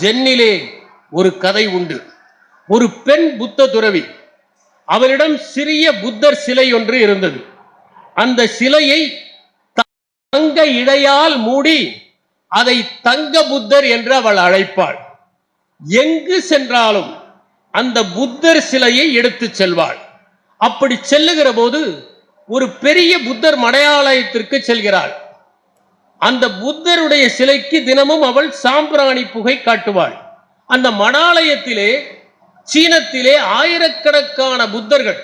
ஜென்னிலே ஒரு கதை உண்டு. ஒரு பெண் புத்த துறவி அவளிடம் சிறிய புத்தர் சிலை ஒன்று இருந்தது. அந்த சிலையை தங்க இடையால் மூடி அதை தங்க புத்தர் என்று அவள் அழைப்பாள். எங்கு சென்றாலும் அந்த புத்தர் சிலையை எடுத்துச் செல்வாள். அப்படி செல்லுகிற போது ஒரு பெரிய புத்தர் மடையாலயத்திற்கு செல்கிறாள். அந்த புத்தருடைய சிலைக்கு தினமும் அவள் சாம்பிராணி புகை காட்டுவாள். அந்த மடாலயத்திலே சீனத்திலே ஆயிரக்கணக்கான புத்தர்கள்.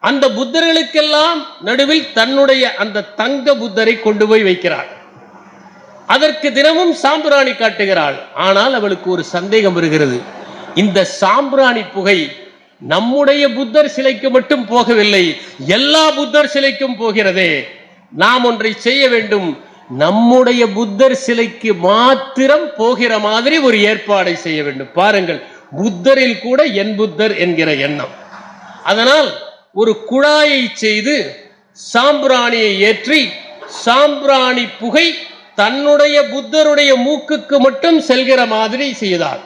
அந்த புத்தர்களுக்கெல்லாம் நடுவில் தன்னுடைய அந்த தங்க புத்தரை கொண்டு போய் வைக்கிறாள். அதற்கு தினமும் சாம்பிராணி காட்டுகிறாள். ஆனால் அவளுக்கு ஒரு சந்தேகம் வருகிறது. இந்த சாம்பிராணி புகை நம்முடைய புத்தர் சிலைக்கு மட்டும் போகவில்லை. எல்லா புத்தர் சிலைக்கும் போகிறதே. நாம் ஒன்றை செய்ய வேண்டும். நம்முடைய புத்தர் சிலைக்கு மாத்திரம் போகிற மாதிரி ஒரு ஏற்பாடை செய்ய வேண்டும். பாருங்கள் புத்தரில் கூட என் புத்தர் என்கிற எண்ணம். அதனால் ஒரு குழாயை செய்து சாம்பிராணியை ஏற்றி சாம்பிராணி புகை தன்னுடைய புத்தருடைய மூக்குக்கு மட்டும் செல்கிற மாதிரி செய்தாள்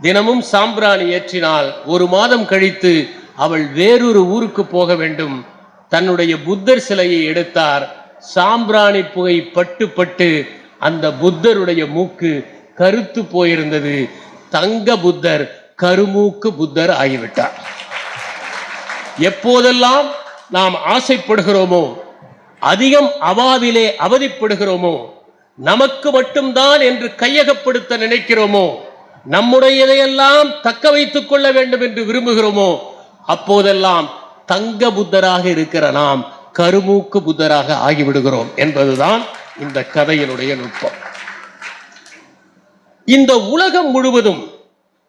தினமும் சாம்பிராணி ஏற்றினால் ஒரு மாதம் கழித்து அவள் வேறொரு ஊருக்கு போக வேண்டும். தன்னுடைய புத்தர் சிலையை எடுத்தார். சாம்பிராணி புகை பட்டு பட்டு அந்த புத்தருடைய மூக்கு கருத்து போயிருந்தது. தங்க புத்தர் கருமூக்கு புத்தர் ஆகிவிட்டார். எப்போதெல்லாம் நாம் ஆசைப்படுகிறோமோ அதிகம் அவாவிலே அவதிப்படுகிறோமோ நமக்கு மட்டும்தான் என்று கையகப்படுத்த நினைக்கிறோமோ நம்முடையதையெல்லாம் தக்க வைத்துக் கொள்ள வேண்டும் என்று விரும்புகிறோமோ அப்போதெல்லாம் தங்க புத்தராக இருக்கிற நாம் கருமூக்கு புத்தராக ஆகிவிடுகிறோம் என்பதுதான் இந்த கதையினுடைய நுட்பம். இந்த உலகம் முழுவதும்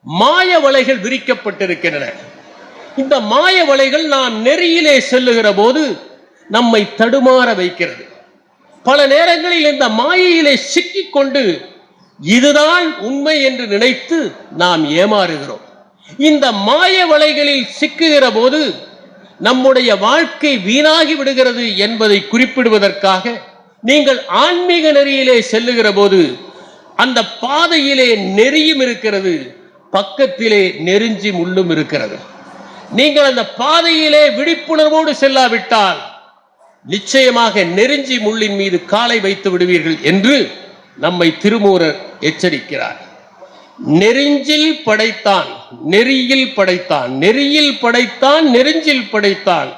மாய வலைகள் விரிக்கப்பட்டிருக்கின்றன. இந்த மாய வலைகள் நாம் நெறியிலே செல்லுகிற போது நம்மை தடுமாற வைக்கிறது. பல நேரங்களில் இந்த மாயையிலே சிக்கிக்கொண்டு இதுதான் உண்மை என்று நினைத்து நாம் ஏமாறுகிறோம். இந்த மாய வலைகளில் சிக்குகிற போது நம்முடைய வாழ்க்கை வீணாகி விடுகிறது என்பதை குறிப்பிடுவதற்காக நீங்கள் ஆன்மீக நெறியிலே செல்லுகிற போது அந்த பாதையிலே நெறியும் இருக்கிறது பக்கத்திலே நெருஞ்சி முள்ளும் இருக்கிறது. நீங்கள் அந்த பாதையிலே விழிப்புணர்வோடு செல்லாவிட்டால் நிச்சயமாக நெருஞ்சி முள்ளின் மீது காலை வைத்து விடுவீர்கள் என்று நம்மை திருமூரர் எச்சரிக்கிறார். நெறிஞ்சில் படைத்தான் நெறியில் படைத்தான் நெறியில் படைத்தான் நெருஞ்சில் படைத்தான்.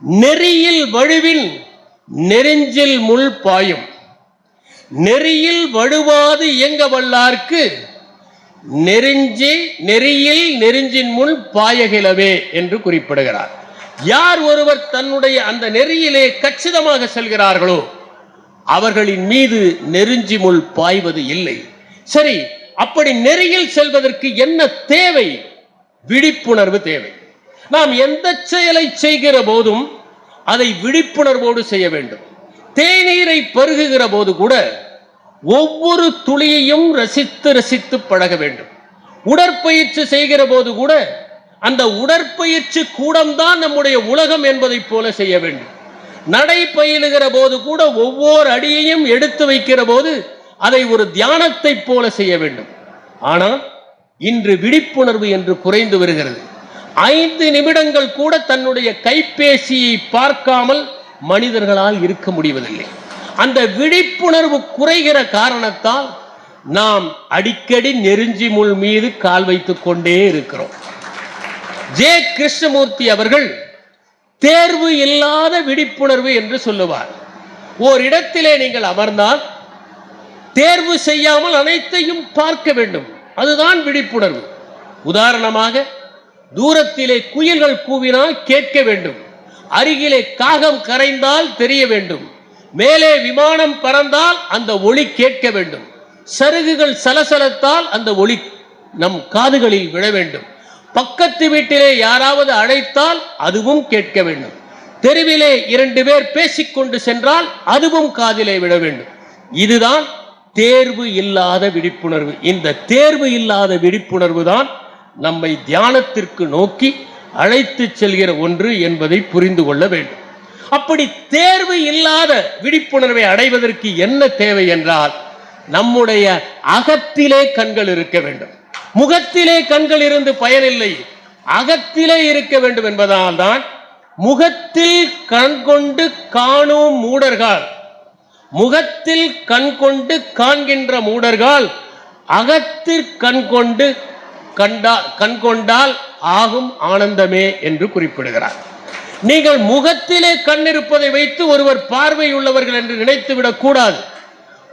நெறியில் வழுவின் நெருஞ்சில் முள் பாயும். நெறியில் வழுவாது இயங்க வல்லார்க்கு நெறிஞ்சி நெறியில் நெருஞ்சின் முன் பாயகிலவே என்று குறிப்பிடுகிறார். யார் ஒருவர் தன்னுடைய அந்த நெறியிலே கச்சிதமாக செல்கிறார்களோ அவர்களின் மீது நெருஞ்சி முள் பாய்வது இல்லை. சரி அப்படி நெறியில் செல்வதற்கு என்ன தேவை? விழிப்புணர்வு தேவை. நாம் எந்த செயலை செய்கிற போதும் அதை விழிப்புணர்வோடு செய்ய வேண்டும். தேநீரை பருகுகிற போது கூட ஒவ்வொரு துளியையும் ரசித்து ரசித்து பழக வேண்டும். உடற்பயிற்சி செய்கிற போது கூட அந்த உடற்பயிற்சி கூடம்தான் நம்முடைய உலகம் என்பதைப் போல செய்ய வேண்டும். நடை பயிலுகிற போது கூட ஒவ்வொரு அடியையும் எடுத்து வைக்கிற போது அதை ஒரு தியானத்தைப் போல செய்ய வேண்டும். ஆனால் இன்று விழிப்புணர்வு என்று குறைந்து வருகிறது. ஐந்து நிமிடங்கள் கூட தன்னுடைய கைபேசியை பார்க்காமல் மனிதர்களால் இருக்க முடிவதில்லை. அந்த விழிப்புணர்வு குறைகிற காரணத்தால் நாம் அடிக்கடி நெருஞ்சி முள் மீது கால் வைத்துக் கொண்டே இருக்கிறோம். ஜே கிருஷ்ணமூர்த்தி அவர்கள் தேர்வு இல்லாத விழிப்புணர்வு என்று சொல்லுவார். ஓரிடத்திலே நீங்கள் அமர்ந்தால் தேர்வு செய்யாமல் அனைத்தையும் பார்க்க வேண்டும். அதுதான் விழிப்புணர்வு. உதாரணமாக தூரத்திலே குயில்கள் கூவினால் கேட்க வேண்டும். அருகிலே காகம் கரைந்தால் தெரிய வேண்டும். மேலே விமானம் பறந்தால் அந்த ஒளி கேட்க வேண்டும். சருகுகள் சலசலத்தால் அந்த ஒளி நம் காதுகளில் விழ வேண்டும். பக்கத்து வீட்டிலே யாராவது அழைத்தால் அதுவும் கேட்க வேண்டும். தெருவிலே இரண்டு பேர் பேசிக்கொண்டு சென்றால் அதுவும் காதிலே விழ வேண்டும். இதுதான் தேர்வு இல்லாத விழிப்புணர்வு. இந்த தேர்வு இல்லாத விழிப்புணர்வு தான் நம்மை தியானத்திற்கு நோக்கி அழைத்து செல்கிற ஒன்று என்பதை புரிந்து கொள்ள வேண்டும். அப்படி தேர்வு இல்லாத விழிப்புணர்வை அடைவதற்கு என்ன தேவை என்றால் நம்முடைய அகத்திலே கண்கள் இருக்க வேண்டும். முகத்திலே கண்கள் இருந்து பயனில்லை. அகத்திலே இருக்க வேண்டும் என்பதால் தான் முகத்தில் கண் கொண்டு காணும் மூடர்கள் முகத்தில் கண் கொண்டு காண்கின்ற மூடர்கள் அகத்தில் கண் கொண்டு கண்டா கண் கொண்டால் ஆகும் ஆனந்தமே என்று குறிப்பிடுகிறார். நீங்கள் முகத்திலே கண் இருப்பதை வைத்து ஒருவர் பார்வை உள்ளவர்கள் என்று நினைத்து விடக் கூடாது.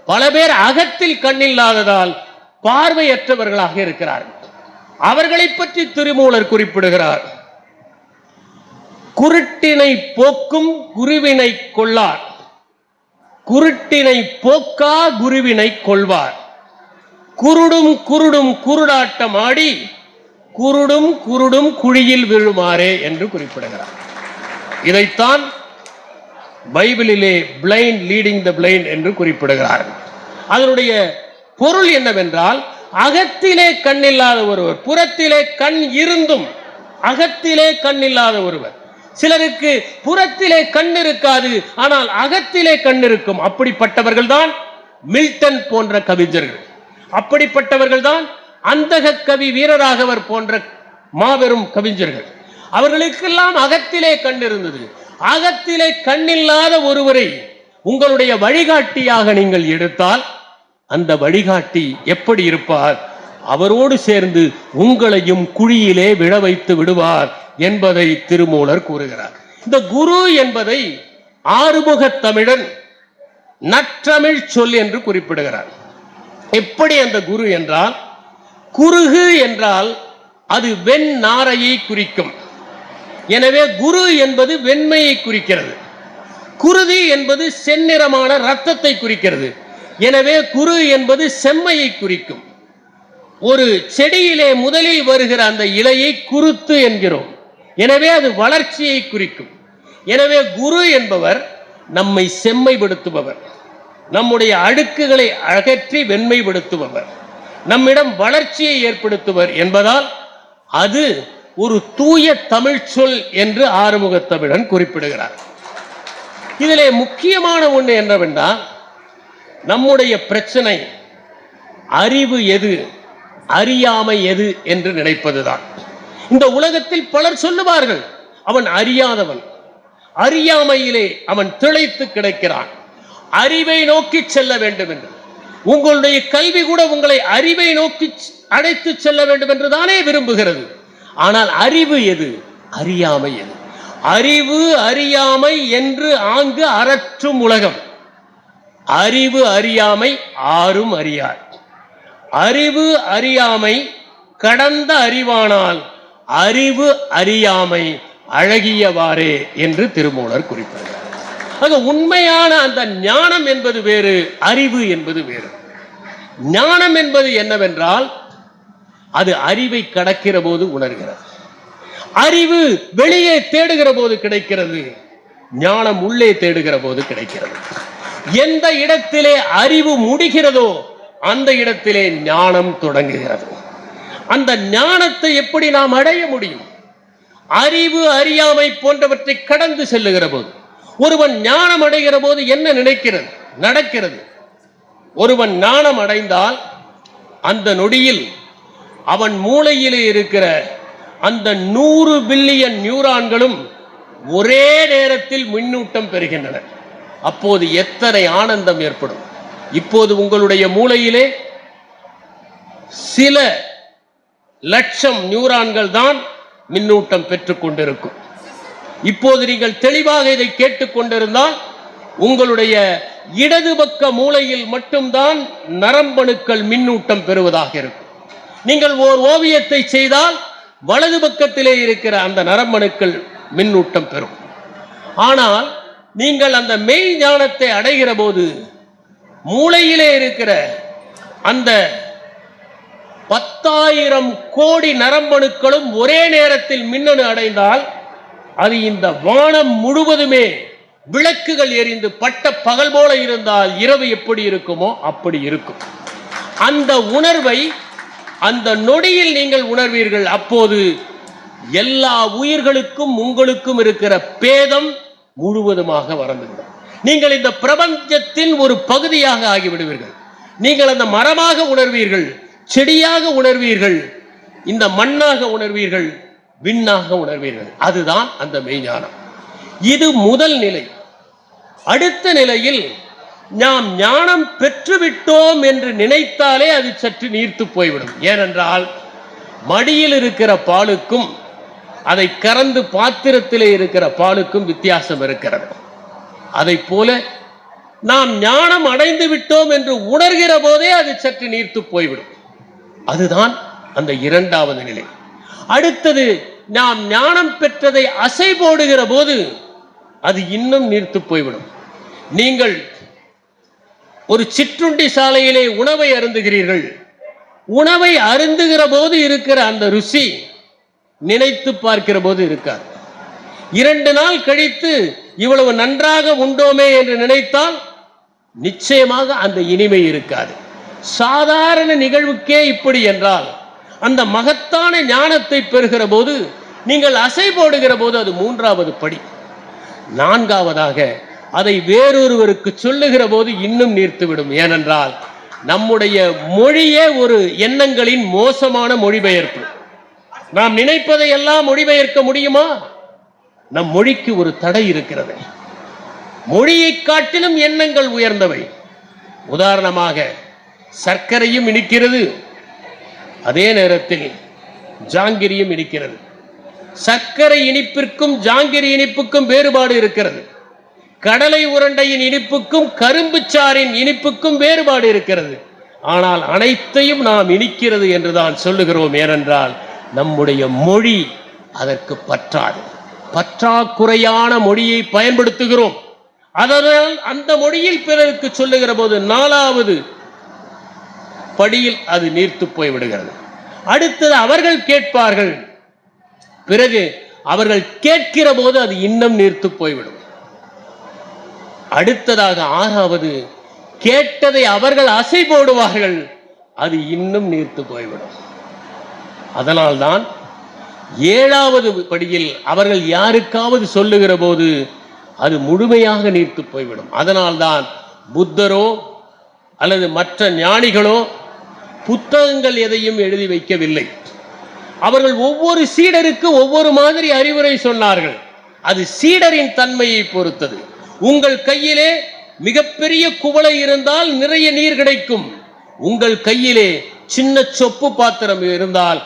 பல பேர் அகத்தில் கண்ணில்லாததால் பார்வையற்றவர்களாக இருக்கிறார்கள். அவர்களை பற்றி திருமூலர் குறிப்பிடுகிறார். குருட்டினை போக்கும் குருவினை கொள்ளார் குருட்டினை போக்கா குருவினை கொள்வார். குருடும் குருடும் குருடாட்டம் ஆடி குருடும் குருடும் குழியில் விழுமாறே என்று குறிப்பிடுகிறார். இதைத்தான் பைபிளிலே பிளைண்ட் லீடிங் த பிளைண்ட் என்று குறிப்பிடுகிறார்கள் அதனுடைய பொருள் என்னவென்றால் அகத்திலே கண் இல்லாத ஒருவர் புறத்திலே கண் இருந்தும் அகத்திலே கண் இல்லாத ஒருவர் சிலருக்கு புறத்திலே கண் இருக்காது ஆனால் அகத்திலே கண் இருக்கும். அப்படிப்பட்டவர்கள் தான் மில்டன் போன்ற கவிஞர்கள். அப்படிப்பட்டவர்கள் தான் அந்தக கவி வீரராகவர் போன்ற மாபெரும் கவிஞர்கள். அவர்களுக்கெல்லாம் அகத்திலே கண் இருந்தது. அகத்திலே கண்ணில்லாத ஒருவரை உங்களுடைய வழிகாட்டியாக நீங்கள் எடுத்தால் அந்த வழிகாட்டி எப்படி இருப்பார்? அவரோடு சேர்ந்து உங்களையும் குழியிலே விழ வைத்து விடுவார். என்பதை திருமூலர் கூறுகிறார். இந்த குரு என்பதை ஆறுமுகத் தமிழன் நற்றமிழ் சொல் என்று குறிப்பிடுகிறார். எப்படி அந்த குரு என்றால் குருகு என்றால் அது வெண் நாரையை குறிக்கும். எனவே குரு என்பது வெண்மையை குறிக்கிறது. குருதி என்பது செந்நிறமான ரத்தத்தை குறிக்கிறது. எனவே குரு என்பது செம்மையை குறிக்கும். ஒரு செடியிலே முதலில் வருகிற அந்த இலையை குருத்து என்கிறோம். எனவே அது வளர்ச்சியை குறிக்கும். எனவே குரு என்பவர் நம்மை செம்மைப்படுத்துபவர். நம்முடைய அடுக்குகளை அகற்றி வெண்மைப்படுத்துபவர். நம்மிடம் வளர்ச்சியை ஏற்படுத்துவர் என்பதால் அது ஒரு தூய தமிழ் சொல் என்று ஆறுமுகத்தமிழன் குறிப்பிடுகிறார். இதிலே முக்கியமான ஒன்று என்னவென்றால் நம்முடைய பிரச்சனை அறிவு எது அறியாமை எது என்று நினைப்பதுதான். இந்த உலகத்தில் பலர் சொல்லுவார்கள் அவன் அறியாதவன். அறியாமையிலே அவன் திளைத்து கிடக்கிறான். அறிவை நோக்கி செல்ல வேண்டும் என்று உங்களுடைய கல்வி கூட உங்களை அறிவை நோக்கி அழைத்து செல்ல வேண்டும் என்று தானே விரும்புகிறது. ஆனால் அறிவு எது? அறியாமை எது? அறிவு அறியாமை என்று ஆங்கு அரற்றும் உலகம். அறிவு அறியாமை ஆரும் அறியார் அறிவு அறியாமை கடந்த அறிவானால் அறிவு அறியாமை அழகியவாறே என்று திருமூலர் குறிப்பிடுகிறார். ஆக உண்மையான அந்த ஞானம் என்பது வேறு அறிவு என்பது வேறு. ஞானம் என்பது என்னவென்றால் அது அறிவை கடக்கிற போது உணர்கிறது. அறிவு வெளியே தேடுகிற போது கிடைக்கிறது ஞானம் உள்ளே தேடுகிற போது கிடைக்கிறது. எந்த இடத்திலே அறிவு முடிகிறதோ அந்த இடத்திலே ஞானம் தொடங்குகிறது. அந்த ஞானத்தை எப்படி நாம் அடைய முடியும்? அறிவு அறியாமை போன்றவற்றை கடந்து செல்லுகிற போது ஒருவன் ஞானம் அடைகிற போது என்ன நினைக்கிறது? நடக்கிறது. ஒருவன் ஞானம் அடைந்தால் அந்த நொடியில் அவன் மூளையிலே இருக்கிற அந்த நூறு பில்லியன் நியூரான்களும் ஒரே நேரத்தில் மின்னூட்டம் பெறுகின்றன. அப்போது எத்தனை ஆனந்தம் ஏற்படும்? இப்போது உங்களுடைய மூளையிலே சில லட்சம் நியூரான்கள் தான் மின்னூட்டம் பெற்றுக் கொண்டிருக்கும். இப்போது நீங்கள் தெளிவாக இதை கேட்டுக்கொண்டிருந்தால் உங்களுடைய இடது பக்க மூளையில் மட்டும்தான் நரம்பணுக்கள் மின்னூட்டம் பெறுவதாக இருக்கும். நீங்கள் ஓர் ஓவியத்தை செய்தால் வலது பக்கத்திலே இருக்கிற அந்த நரம்பணுக்கள் மின்னூட்டம் பெறும். ஆனால் நீங்கள் அந்த மெய் ஞானத்தை அடைகிற போது மூளையிலே இருக்கிற அந்த பத்தாயிரம் கோடி நரம்பணுக்களும் ஒரே நேரத்தில் மின்னணு அடைந்தால் அது இந்த வானம் முழுவதுமே விளக்குகள் எரிந்து பட்ட பகல் போல இருந்தால் இரவு எப்படி இருக்குமோ அப்படி இருக்கும். அந்த உணர்வை அந்த நொடியில் நீங்கள் உணர்வீர்கள். அப்போது எல்லா உயிர்களுக்கும் உங்களுக்கும் இருக்கிற பேதம் முழுவதுமாக மறந்துவிடும் நீங்கள் இந்த பிரபஞ்சத்தின் ஒரு பகுதியாக ஆகிவிடுவீர்கள். நீங்கள் அந்த மரமாக உணர்வீர்கள். செடியாக உணர்வீர்கள் இந்த மண்ணாக உணர்வீர்கள் விண்ணாக உணர்வீர்கள். அதுதான் அந்த மெய்ஞானம் இது முதல் நிலை. அடுத்த நிலையில் நாம் ஞானம் பெற்றுவிட்டோம் என்று நினைத்தாலே அது சற்று நீர்த்து போய்விடும். ஏனென்றால் மடியில் இருக்கிற பாலுக்கும் அதை கறந்து பாத்திரத்திலே இருக்கிற பாலுக்கும் வித்தியாசம் இருக்கிறது. அதைப் போல நாம் ஞானம் அடைந்து விட்டோம் என்று உணர்கிற போதே அது சற்று நீர்த்து போய்விடும். அதுதான் அந்த இரண்டாவது நிலை. அடுத்தது நாம் ஞானம் பெற்றதை அசை போடுகிற போது அது இன்னும் நீர்த்து போய்விடும். நீங்கள் ஒரு சிற்றுண்டி சாலையிலே உணவை அருந்துகிறீர்கள். உணவை அருந்துகிற போது இருக்கிற அந்த ருசி நினைத்து பார்க்கிற போது இருக்காது. இரண்டு நாள் கழித்து இவ்வளவு நன்றாக உண்டோமே என்று நினைத்தால் நிச்சயமாக அந்த இனிமை இருக்காது. சாதாரண நிகழ்வுக்கே இப்படி என்றால் அந்த மகத்தான ஞானத்தை பெறுகிற போது நீங்கள் அசை போடுகிற போது அது மூன்றாவது படி. நான்காவதாக அதை வேறொருவருக்கு சொல்லுகிற போது இன்னும் நீர்த்துவிடும். ஏனென்றால் நம்முடைய மொழியே ஒரு எண்ணங்களின் மோசமான மொழிபெயர்ப்பு. நாம் நினைப்பதை எல்லாம் மொழிபெயர்க்க முடியுமா? நம் மொழிக்கு ஒரு தடை இருக்கிறது. மொழியை காட்டிலும் எண்ணங்கள் உயர்ந்தவை. உதாரணமாக சர்க்கரையும் இனிக்கிறது. அதே நேரத்தில் ஜாங்கிரியும் இனிக்கிறது. சர்க்கரை இனிப்பிற்கும் ஜாங்கிரி இனிப்புக்கும் வேறுபாடு இருக்கிறது. கடலை உருண்டையின் இனிப்புக்கும் கரும்புச்சாறின் இனிப்புக்கும் வேறுபாடு இருக்கிறது. ஆனால் அனைத்தையும் நாம் இனிக்கிறது என்று தான் சொல்லுகிறோம். ஏனென்றால் நம்முடைய மொழி அதற்கு பற்றாது. பற்றாக்குறையான மொழியை பயன்படுத்துகிறோம். அதனால் அந்த மொழியில் பிறருக்கு சொல்லுகிற போது நாலாவது படியில் அது நீர்த்து போய்விடுகிறது அடுத்தது அவர்கள் கேட்பார்கள். பிறகு அவர்கள் கேட்கிற போது அது இன்னும் நீர்த்து போய்விடும் அடுத்ததாக ஆறாவது கேட்டதை அவர்கள் அசை போடுவார்கள். அது இன்னும் நீர்த்து போய்விடும் அதனால்தான் ஏழாவது படியில் அவர்கள் யாருக்காவது சொல்லுகிற போது அது முழுமையாக நீர்த்து போய்விடும் அதனால்தான் புத்தரோ அல்லது மற்ற ஞானிகளோ புத்தகங்கள் எதையும் எழுதி வைக்கவில்லை. அவர்கள் ஒவ்வொரு சீடருக்கு ஒவ்வொரு மாதிரி அறிவுரை சொன்னார்கள். அது சீடரின் தன்மையை பொறுத்தது. உங்கள் கையிலே மிகப்பெரிய குவளை இருந்தால் நிறைய நீர் கிடைக்கும். உங்கள் கையிலே சின்ன சொப்பு பாத்திரம் இருந்தால்